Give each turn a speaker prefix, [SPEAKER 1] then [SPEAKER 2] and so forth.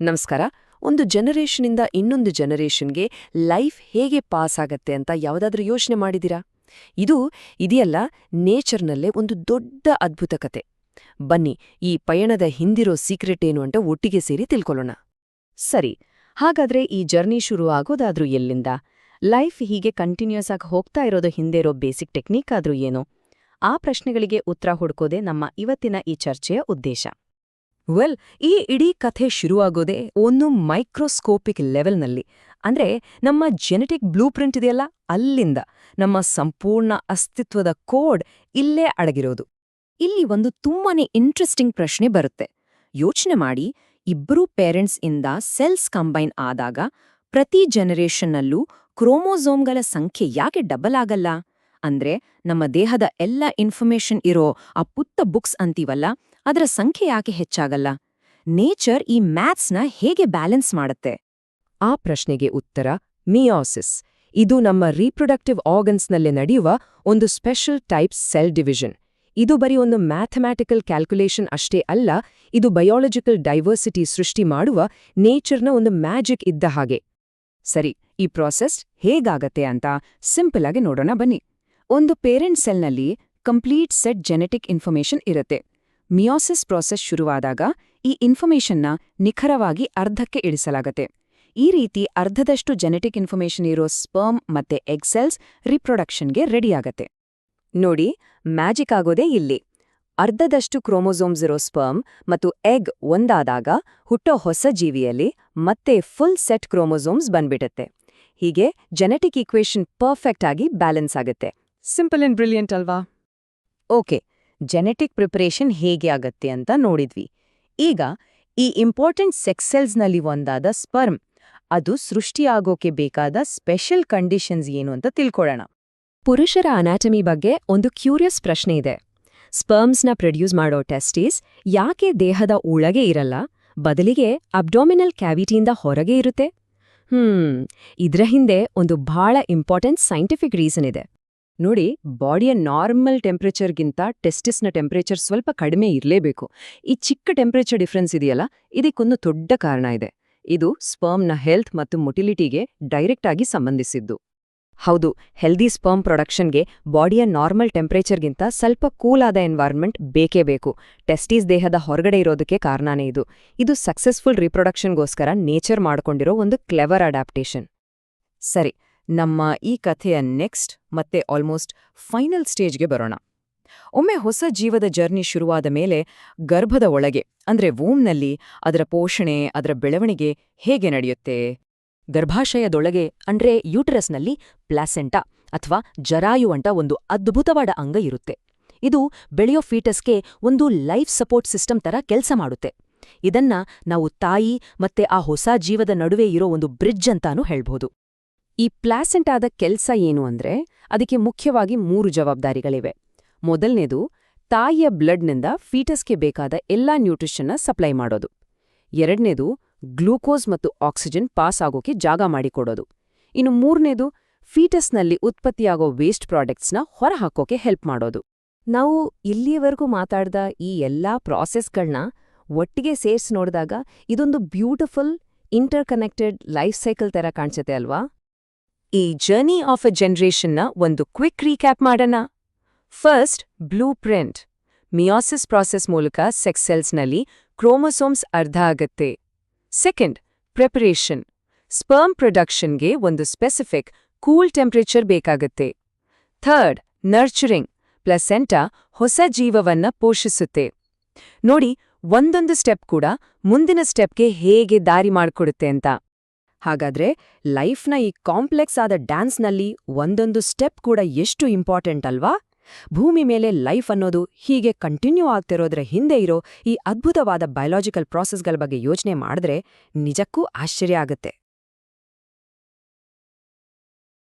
[SPEAKER 1] ನಮಸ್ಕಾರ. ಒಂದು ಜನರೇಷನಿಂದ ಇನ್ನೊಂದು ಜನರೇಷನ್ಗೆ ಲೈಫ್ ಹೇಗೆ ಪಾಸ್ ಆಗತ್ತೆ ಅಂತ ಯಾವುದಾದ್ರೂ ಯೋಚನೆ ಮಾಡಿದಿರಾ ಇದು ಇದೆಯಲ್ಲ ನೇಚರ್ನಲ್ಲೇ ಒಂದು ದೊಡ್ಡ ಅದ್ಭುತ ಕತೆ. ಬನ್ನಿ, ಈ ಪಯಣದ ಹಿಂದಿರೋ ಸೀಕ್ರೆಟ್ ಏನು ಅಂತ ಒಟ್ಟಿಗೆ ಸೇರಿ ತಿಳ್ಕೊಳ್ಳೋಣ. ಸರಿ, ಹಾಗಾದ್ರೆ ಈ ಜರ್ನಿ ಶುರು ಆಗೋದಾದ್ರೂ ಎಲ್ಲಿಂದ? ಲೈಫ್ ಹೀಗೆ ಕಂಟಿನ್ಯೂಸ್ ಆಗಿ ಹೋಗ್ತಾ ಇರೋದು ಹಿಂದೆ ಇರೋ ಬೇಸಿಕ್ ಟೆಕ್ನಿಕ್ ಆದ್ರೂ ಏನು? ಆ ಪ್ರಶ್ನೆಗಳಿಗೆ ಉತ್ತರ ಹುಡ್ಕೋದೇ ನಮ್ಮ ಇವತ್ತಿನ ಈ ಚರ್ಚೆಯ ಉದ್ದೇಶ. ವೆಲ್ ಈ ಇಡೀ ಕಥೆ ಶುರುವಾಗೋದೇ ಒಂದು ಮೈಕ್ರೋಸ್ಕೋಪಿಕ್ ಲೆವೆಲ್ನಲ್ಲಿ ಅಂದ್ರೆ ನಮ್ಮ ಜೆನೆಟಿಕ್ ಬ್ಲೂ ಪ್ರಿಂಟ್ ಇದೆಯಲ್ಲ, ಅಲ್ಲಿಂದ ನಮ್ಮ ಸಂಪೂರ್ಣ ಅಸ್ತಿತ್ವದ ಕೋಡ್ ಇಲ್ಲೇ ಅಡಗಿರೋದು. ಇಲ್ಲಿ ಒಂದು ತುಂಬಾನೇ ಇಂಟ್ರೆಸ್ಟಿಂಗ್ ಪ್ರಶ್ನೆ ಬರುತ್ತೆ. ಯೋಚನೆ ಮಾಡಿ ಇಬ್ಬರೂ ಪೇರೆಂಟ್ಸ್ ಇಂದ ಸೆಲ್ಸ್ ಕಂಬೈನ್ ಆದಾಗ ಪ್ರತಿ ಜನರೇಷನ್ನಲ್ಲೂ ಕ್ರೋಮೋಸೋಮ್ಗಳ ಸಂಖ್ಯೆ ಯಾಕೆ ಡಬಲ್ ಆಗಲ್ಲ? ಅಂದ್ರೆ ನಮ್ಮ ದೇಹದ ಎಲ್ಲ ಇನ್ಫಾರ್ಮೇಷನ್ ಇರೋ ಆ ಪುತ್ತ ಬುಕ್ಸ್ ಅಂತೀವಲ್ಲ ಅದರ ಸಂಖ್ಯೆ ಯಾಕೆ ಹೆಚ್ಚಾಗಲ್ಲ? ನೇಚರ್ ಈ ಮ್ಯಾಥ್ಸ್ನ ಹೇಗೆ ಬ್ಯಾಲೆನ್ಸ್ ಮಾಡುತ್ತೆ? ಆ ಪ್ರಶ್ನೆಗೆ ಉತ್ತರ, ಮಿಯಾಸಿಸ್. ಇದು ನಮ್ಮ ರೀಪ್ರೊಡಕ್ಟಿವ್ ಆರ್ಗನ್ಸ್ನಲ್ಲಿ ನಡೆಯುವ ಒಂದು ಸ್ಪೆಷಲ್ ಟೈಪ್ ಸೆಲ್ ಡಿವಿಷನ್. ಇದು ಬರೀ ಒಂದು ಮ್ಯಾಥಮ್ಯಾಟಿಕಲ್ ಕ್ಯಾಲ್ಕುಲೇಷನ್ ಅಷ್ಟೇ ಅಲ್ಲ, ಇದು ಬಯಾಲಜಿಕಲ್ ಡೈವರ್ಸಿಟಿ ಸೃಷ್ಟಿ ಮಾಡುವ ನೇಚರ್ನ ಒಂದು ಮ್ಯಾಜಿಕ್ ಇದ್ದ ಹಾಗೆ. ಸರಿ, ಈ ಪ್ರಾಸೆಸ್ ಹೇಗಾಗತ್ತೆ ಅಂತ ಸಿಂಪಲ್ ಆಗಿ ನೋಡೋಣ ಬನ್ನಿ. ಒಂದು ಪೇರೆಂಟ್ ಸೆಲ್ನಲ್ಲಿ ಕಂಪ್ಲೀಟ್ ಸೆಟ್ ಜೆನೆಟಿಕ್ ಇನ್ಫಾರ್ಮೇಷನ್ ಇರುತ್ತೆ. ಮಿಯಾಸಿಸ್ ಪ್ರಾಸೆಸ್ ಶುರುವಾದಾಗ ಈ ಇನ್ಫಾರ್ಮೇಷನ್ನ ನಿಖರವಾಗಿ ಅರ್ಧಕ್ಕೆ ಇಳಿಸಲಾಗತ್ತೆ. ಈ ರೀತಿ ಅರ್ಧದಷ್ಟು ಜೆನೆಟಿಕ್ ಇನ್ಫಾರ್ಮೇಷನ್ ಇರೋ ಸ್ಪರ್ಮ್ ಮತ್ತೆ ಎಕ್ಸೆಲ್ಸ್ ರಿಪ್ರೊಡಕ್ಷನ್ಗೆ ರೆಡಿಯಾಗತ್ತೆ ನೋಡಿ ಮ್ಯಾಜಿಕ್ ಆಗೋದೇ ಇಲ್ಲಿ. ಅರ್ಧದಷ್ಟು ಕ್ರೋಮೋಸೋಮ್ಸ್ ಇರೋ ಸ್ಪರ್ಮ್ ಮತ್ತು ಎಗ್ ಒಂದಾದಾಗ ಹುಟ್ಟೋ ಹೊಸ ಜೀವಿಯಲ್ಲಿ ಮತ್ತೆ ಫುಲ್ ಸೆಟ್ ಕ್ರೋಮೋಸೋಮ್ಸ್ ಬಂದ್ಬಿಡತ್ತೆ ಹೀಗೆ ಜೆನೆಟಿಕ್ ಈಕ್ವೇಷನ್ ಪರ್ಫೆಕ್ಟ್ ಆಗಿ ಬ್ಯಾಲೆನ್ಸ್ ಆಗುತ್ತೆ. ಸಿಂಪಲ್ ಅಂಡ್ ಬ್ರಿಲಿಯಂಟ್ ಅಲ್ವಾ? ಓಕೆ ಜೆನೆಟಿಕ್ ಪ್ರಿಪರೇಷನ್ ಹೇಗೆ ಆಗತ್ತೆ ಅಂತ ನೋಡಿದ್ವಿ. ಈಗ ಈ ಇಂಪಾರ್ಟೆಂಟ್ ಸೆಕ್ಸೆಲ್ಸ್ನಲ್ಲಿ ಒಂದಾದ ಸ್ಪರ್ಮ್ ಅದು ಸೃಷ್ಟಿಯಾಗೋಕೆ ಬೇಕಾದ ಸ್ಪೆಷಲ್ ಕಂಡೀಷನ್ಸ್ ಏನು ಅಂತ ತಿಳ್ಕೊಳ್ಳೋಣ. ಪುರುಷರ ಅನಾಟಮಿ ಬಗ್ಗೆ ಒಂದು ಕ್ಯೂರಿಯಸ್ ಪ್ರಶ್ನೆ ಇದೆ. ಸ್ಪರ್ಮ್ಸ್ನ ಪ್ರೊಡ್ಯೂಸ್ ಮಾಡೋ ಟೆಸ್ಟೀಸ್ ಯಾಕೆ ದೇಹದ ಒಳಗೆ ಇರಲ್ಲ, ಬದಲಿಗೆ ಅಬ್ಡೋಮಿನಲ್ ಕ್ಯಾವಿಟಿಯಿಂದ ಹೊರಗೆ ಇರುತ್ತೆ? ಹ್ಮ್, ಇದ್ರ ಹಿಂದೆ ಒಂದು ಬಹಳ ಇಂಪಾರ್ಟೆಂಟ್ ಸೈಂಟಿಫಿಕ್ ರೀಸನ್ ಇದೆ. ನೋಡಿ ಬಾಡಿಯ ನಾರ್ಮಲ್ ಟೆಂಪ್ರೇಚರ್ಗಿಂತ ಟೆಸ್ಟಿಸ್ನ ಟೆಂಪ್ರೇಚರ್ ಸ್ವಲ್ಪ ಕಡಿಮೆ ಇರಲೇಬೇಕು. ಈ ಚಿಕ್ಕ ಟೆಂಪ್ರೇಚರ್ ಡಿಫ್ರೆನ್ಸ್ ಇದೆಯಲ್ಲ, ಇದಕ್ಕೊಂದು ದೊಡ್ಡ ಕಾರಣ ಇದೆ. ಇದು ಸ್ಪರ್ಮ್ನ ಹೆಲ್ತ್ ಮತ್ತು ಮೊಟಿಲಿಟಿಗೆ ಡೈರೆಕ್ಟ್ ಆಗಿ ಸಂಬಂಧಿಸಿದ್ದು. ಹೌದು ಹೆಲ್ದಿ ಸ್ಪರ್ಮ್ ಪ್ರೊಡಕ್ಷನ್ಗೆ ಬಾಡಿಯ ನಾರ್ಮಲ್ ಟೆಂಪ್ರೇಚರ್ಗಿಂತ ಸ್ವಲ್ಪ ಕೂಲ್ ಆದ ಎನ್ವೈರ್ನ್ಮೆಂಟ್ ಬೇಕೇ ಬೇಕು. ಟೆಸ್ಟೀಸ್ ದೇಹದ ಹೊರಗಡೆ ಇರೋದಕ್ಕೆ ಕಾರಣನೇ ಇದು. ಇದು ಸಕ್ಸಸ್ಫುಲ್ ರೀಪ್ರೊಡಕ್ಷನ್ಗೋಸ್ಕರ ನೇಚರ್ ಮಾಡ್ಕೊಂಡಿರೋ ಒಂದು ಕ್ಲೆವರ್ ಅಡಾಪ್ಟೇಷನ್ ಸರಿ ನಮ್ಮ ಈ ಕಥೆಯ ನೆಕ್ಸ್ಟ್ ಮತ್ತೆ ಆಲ್ಮೋಸ್ಟ್ ಫೈನಲ್ ಸ್ಟೇಜ್ಗೆ ಬರೋಣ. ಒಮ್ಮೆ ಹೊಸ ಜೀವದ ಜರ್ನಿ ಶುರುವಾದ ಮೇಲೆ ಗರ್ಭದ ಒಳಗೆ, ಅಂದ್ರೆ ವೂಮ್ನಲ್ಲಿ ಅದರ ಪೋಷಣೆ, ಅದರ ಬೆಳವಣಿಗೆ ಹೇಗೆ ನಡೆಯುತ್ತೆ? ಗರ್ಭಾಶಯದೊಳಗೆ, ಅಂದ್ರೆ ಯೂಟರಸ್ನಲ್ಲಿ ಪ್ಲಾಸೆಂಟಾ ಅಥವಾ ಜರಾಯು ಒಂದು ಅದ್ಭುತವಾದ ಅಂಗ ಇರುತ್ತೆ. ಇದು ಬೆಳೆಯೋ ಫೀಟಸ್ಗೆ ಒಂದು ಲೈಫ್ ಸಪೋರ್ಟ್ ಸಿಸ್ಟಮ್ ತರ ಕೆಲಸ ಮಾಡುತ್ತೆ. ಇದನ್ನ ನಾವು ತಾಯಿ ಮತ್ತೆ ಆ ಹೊಸ ಜೀವದ ನಡುವೆ ಇರೋ ಒಂದು ಬ್ರಿಡ್ಜ್ ಅಂತಾನೂ ಹೇಳ್ಬೋದು. ಈ ಪ್ಲಾಸೆಂಟಾದ ಕೆಲ್ಸ ಏನು ಅಂದ್ರೆ ಅದಕ್ಕೆ ಮುಖ್ಯವಾಗಿ ಮೂರು ಜವಾಬ್ದಾರಿಗಳಿವೆ. ಮೊದಲನೇದು, ತಾಯಿಯ ಬ್ಲಡ್ನಿಂದ ಫೀಟಸ್ಗೆ ಬೇಕಾದ ಎಲ್ಲಾ ನ್ಯೂಟ್ರಿಷನ್ನ ಸಪ್ಲೈ ಮಾಡೋದು. ಎರಡನೇದು, ಗ್ಲೂಕೋಸ್ ಮತ್ತು ಆಕ್ಸಿಜನ್ ಪಾಸ್ ಆಗೋಕೆ ಜಾಗ ಮಾಡಿಕೊಡೋದು. ಇನ್ನು ಮೂರನೇದು, ಫೀಟಸ್ನಲ್ಲಿ ಉತ್ಪತ್ತಿಯಾಗೋ ವೇಸ್ಟ್ ಪ್ರಾಡಕ್ಟ್ಸ್ನ ಹೊರಹಾಕೋಕೆ ಹೆಲ್ಪ್ ಮಾಡೋದು. ನಾವು ಇಲ್ಲಿಯವರೆಗೂ ಮಾತಾಡ್ದ ಈ ಎಲ್ಲಾ ಪ್ರಾಸೆಸ್ಗಳನ್ನ ಒಟ್ಟಿಗೆ ಸೇರ್ಸಿ ನೋಡಿದಾಗ ಇದೊಂದು beautiful interconnected life cycle ತರ ಕಾಣಿಸುತ್ತೆ ಅಲ್ವಾ? ಈ ಜರ್ನಿ ಆಫ್ ಅ ಜನರೇಷನ್ನ ಒಂದು ಕ್ವಿಕ್ ರೀಕ್ಯಾಪ್ ಮಾಡೋಣ. First blueprint meiosis process ಮೂಲಕ ಸೆಕ್ಸ್ ಸೆಲ್ಸ್ನಲ್ಲಿ ಕ್ರೋಮೋಸೋಮ್ಸ್ ಅರ್ಧ ಆಗತ್ತೆ. ಸೆಕೆಂಡ್ ಪ್ರಿಪರೇಷನ್ ಸ್ಪರ್ಮ್ ಪ್ರೊಡಕ್ಷನ್ಗೆ ಒಂದು ಸ್ಪೆಸಿಫಿಕ್ ಕೂಲ್ ಟೆಂಪರೇಚರ್ ಬೇಕಾಗತ್ತೆ. ಥರ್ಡ್ ನರ್ಚರಿಂಗ್ ಪ್ಲಸೆಂಟಾ ಹೊಸ ಜೀವವನ್ನ ಪೋಷಿಸುತ್ತೆ. ನೋಡಿ, ಒಂದೊಂದು ಸ್ಟೆಪ್ ಕೂಡ ಮುಂದಿನ ಸ್ಟೆಪ್ಗೆ ಹೇಗೆ ದಾರಿ ಮಾಡಿಕೊಡುತ್ತೆ ಅಂತ. ಹಾಗಾದ್ರೆ ಲೈಫ್ನ ಈ ಕಾಂಪ್ಲೆಕ್ಸ್ ಆದ ಡ್ಯಾನ್ಸ್ನಲ್ಲಿ ಒಂದೊಂದು ಸ್ಟೆಪ್ ಕೂಡ ಎಷ್ಟು ಇಂಪಾರ್ಟೆಂಟ್ ಅಲ್ವಾ? ಭೂಮಿ ಮೇಲೆ ಲೈಫ್ ಅನ್ನೋದು ಹೀಗೆ ಕಂಟಿನ್ಯೂ ಆಗ್ತಿರೋದ್ರ ಹಿಂದೆ ಇರೋ ಈ ಅದ್ಭುತವಾದ ಬಯಲಾಜಿಕಲ್ ಪ್ರಾಸೆಸ್ಗಳ ಬಗ್ಗೆ ಯೋಚನೆ ಮಾಡಿದ್ರೆ ನಿಜಕ್ಕೂ ಆಶ್ಚರ್ಯ ಆಗುತ್ತೆ.